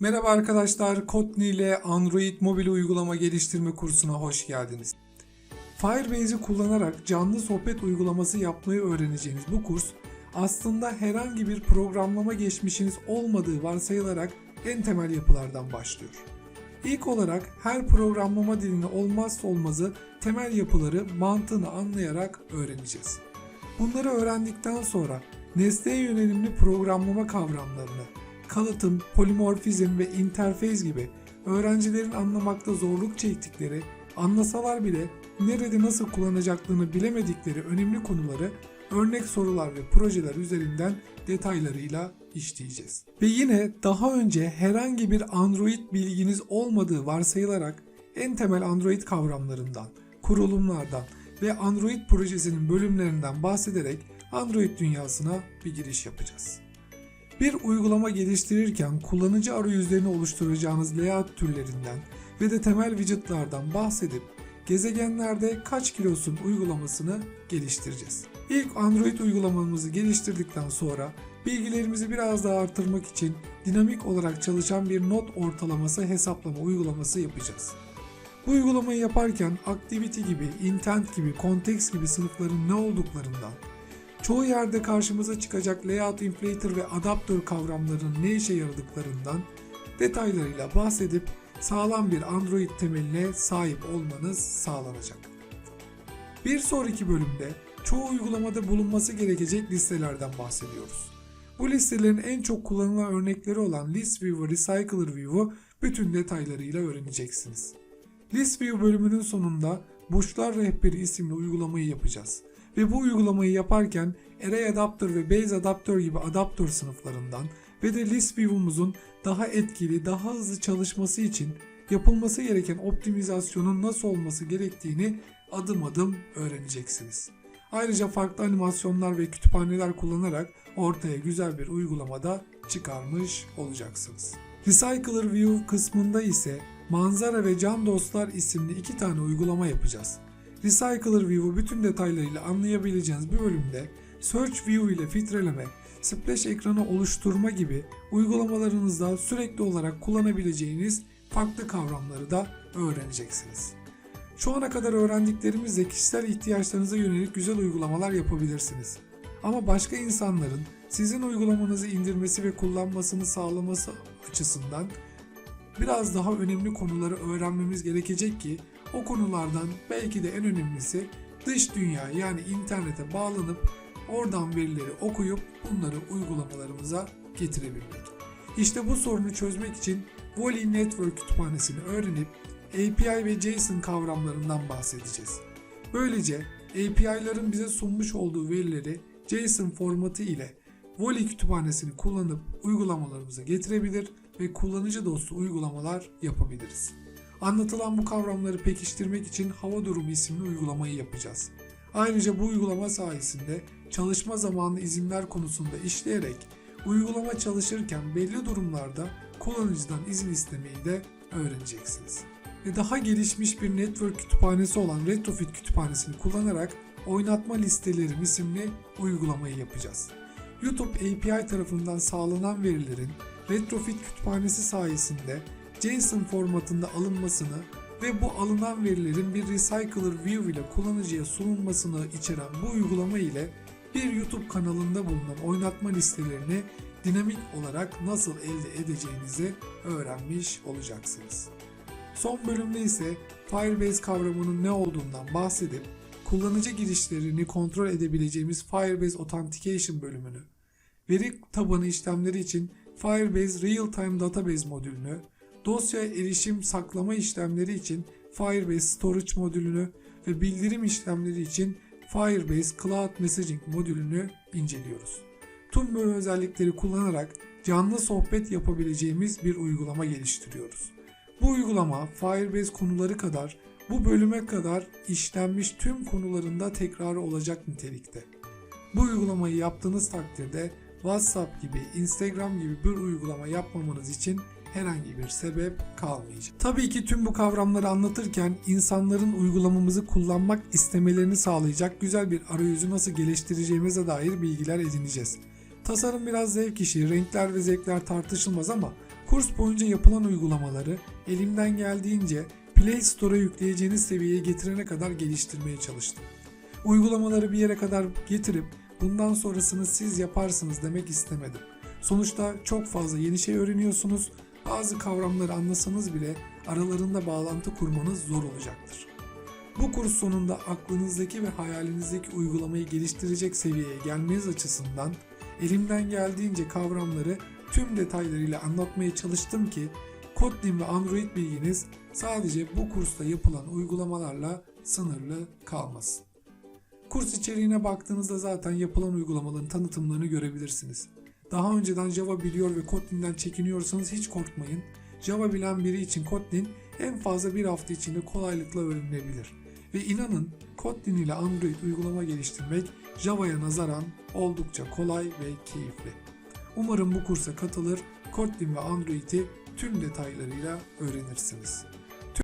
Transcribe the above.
Merhaba arkadaşlar, Kotlin ile Android mobil uygulama geliştirme kursuna hoş geldiniz. Firebase'i kullanarak canlı sohbet uygulaması yapmayı öğreneceğiniz bu kurs aslında herhangi bir programlama geçmişiniz olmadığı varsayılarak en temel yapılardan başlıyor. İlk olarak her programlama dilinin olmazsa olmazı temel yapıları mantığını anlayarak öğreneceğiz. Bunları öğrendikten sonra nesneye yönelimli programlama kavramlarını, kalıtım, polimorfizm ve interfez gibi öğrencilerin anlamakta zorluk çektikleri, anlasalar bile nerede nasıl kullanacaklarını bilemedikleri önemli konuları örnek sorular ve projeler üzerinden detaylarıyla işleyeceğiz. Ve yine daha önce herhangi bir Android bilginiz olmadığı varsayılarak en temel Android kavramlarından, kurulumlardan ve Android projesinin bölümlerinden bahsederek Android dünyasına bir giriş yapacağız. Bir uygulama geliştirirken kullanıcı arayüzlerini oluşturacağınız layout türlerinden ve de temel widgetlardan bahsedip gezegenlerde kaç kilosun uygulamasını geliştireceğiz. İlk Android uygulamamızı geliştirdikten sonra bilgilerimizi biraz daha artırmak için dinamik olarak çalışan bir not ortalaması hesaplama uygulaması yapacağız. Bu uygulamayı yaparken activity gibi, intent gibi, context gibi sınıfların ne olduklarından, çoğu yerde karşımıza çıkacak layout inflator ve adaptör kavramlarının ne işe yaradıklarından detaylarıyla bahsedip sağlam bir Android temeline sahip olmanız sağlanacak. Bir sonraki bölümde çoğu uygulamada bulunması gerekecek listelerden bahsediyoruz. Bu listelerin en çok kullanılan örnekleri olan List View ve Recycler View'u bütün detaylarıyla öğreneceksiniz. List View bölümünün sonunda Burçlar Rehberi isimli uygulamayı yapacağız. Ve bu uygulamayı yaparken Array Adapter ve Base Adapter gibi adaptör sınıflarından ve de List View'umuzun daha etkili, daha hızlı çalışması için yapılması gereken optimizasyonun nasıl olması gerektiğini adım adım öğreneceksiniz. Ayrıca farklı animasyonlar ve kütüphaneler kullanarak ortaya güzel bir uygulamada çıkarmış olacaksınız. Recycler View kısmında ise Manzara ve Can Dostlar isimli iki tane uygulama yapacağız. Recycler View'u bütün detaylarıyla anlayabileceğiniz bir bölümde Search View ile filtreleme, splash ekranı oluşturma gibi uygulamalarınızda sürekli olarak kullanabileceğiniz farklı kavramları da öğreneceksiniz. Şu ana kadar öğrendiklerimizle kişisel ihtiyaçlarınıza yönelik güzel uygulamalar yapabilirsiniz. Ama başka insanların sizin uygulamanızı indirmesi ve kullanmasını sağlaması açısından biraz daha önemli konuları öğrenmemiz gerekecek ki o konulardan belki de en önemlisi dış dünya yani internete bağlanıp oradan verileri okuyup bunları uygulamalarımıza getirebilmek. İşte bu sorunu çözmek için Volley Network kütüphanesini öğrenip API ve JSON kavramlarından bahsedeceğiz. Böylece API'ların bize sunmuş olduğu verileri JSON formatı ile Volley kütüphanesini kullanıp uygulamalarımıza getirebilir ve kullanıcı dostu uygulamalar yapabiliriz. Anlatılan bu kavramları pekiştirmek için Hava Durumu isimli uygulamayı yapacağız. Ayrıca bu uygulama sayesinde çalışma zamanı izinler konusunda işleyerek uygulama çalışırken belli durumlarda kullanıcıdan izin istemeyi de öğreneceksiniz. Ve daha gelişmiş bir network kütüphanesi olan Retrofit kütüphanesini kullanarak Oynatma Listelerim isimli uygulamayı yapacağız. YouTube API tarafından sağlanan verilerin Retrofit kütüphanesi sayesinde JSON formatında alınmasını ve bu alınan verilerin bir Recycler View ile kullanıcıya sunulmasını içeren bu uygulama ile bir YouTube kanalında bulunan oynatma listelerini dinamik olarak nasıl elde edeceğinizi öğrenmiş olacaksınız. Son bölümde ise Firebase kavramının ne olduğundan bahsedip kullanıcı girişlerini kontrol edebileceğimiz Firebase Authentication bölümünü, veri tabanı işlemleri için Firebase Real-Time Database modülünü, dosya erişim saklama işlemleri için Firebase Storage modülünü ve bildirim işlemleri için Firebase Cloud Messaging modülünü inceliyoruz. Tüm bu özellikleri kullanarak canlı sohbet yapabileceğimiz bir uygulama geliştiriyoruz. Bu uygulama Firebase konuları kadar bu bölüme kadar işlenmiş tüm konularında tekrarı olacak nitelikte. Bu uygulamayı yaptığınız takdirde WhatsApp gibi, Instagram gibi bir uygulama yapmamanız için herhangi bir sebep kalmayacak. Tabii ki tüm bu kavramları anlatırken insanların uygulamamızı kullanmak istemelerini sağlayacak güzel bir arayüzü nasıl geliştireceğimize dair bilgiler edineceğiz. Tasarım biraz zevk işi, renkler ve zevkler tartışılmaz ama Kurs boyunca yapılan uygulamaları elimden geldiğince Play Store'a yükleyeceğiniz seviyeye getirene kadar geliştirmeye çalıştım. Uygulamaları bir yere kadar getirip bundan sonrasını siz yaparsınız demek istemedim. Sonuçta çok fazla yeni şey öğreniyorsunuz. Bazı kavramları anlasanız bile aralarında bağlantı kurmanız zor olacaktır. Bu kurs sonunda aklınızdaki ve hayalinizdeki uygulamayı geliştirecek seviyeye gelmeniz açısından elimden geldiğince kavramları tüm detaylarıyla anlatmaya çalıştım ki Kotlin ve Android bilginiz sadece bu kursta yapılan uygulamalarla sınırlı kalmasın. Kurs içeriğine baktığınızda zaten yapılan uygulamaların tanıtımlarını görebilirsiniz. Daha önceden Java biliyor ve Kotlin'den çekiniyorsanız hiç korkmayın. Java bilen biri için Kotlin en fazla bir hafta içinde kolaylıkla öğrenilebilir. Ve inanın Kotlin ile Android uygulama geliştirmek Java'ya nazaran oldukça kolay ve keyifli. Umarım bu kursa katılır, Kotlin ve Android'i tüm detaylarıyla öğrenirsiniz.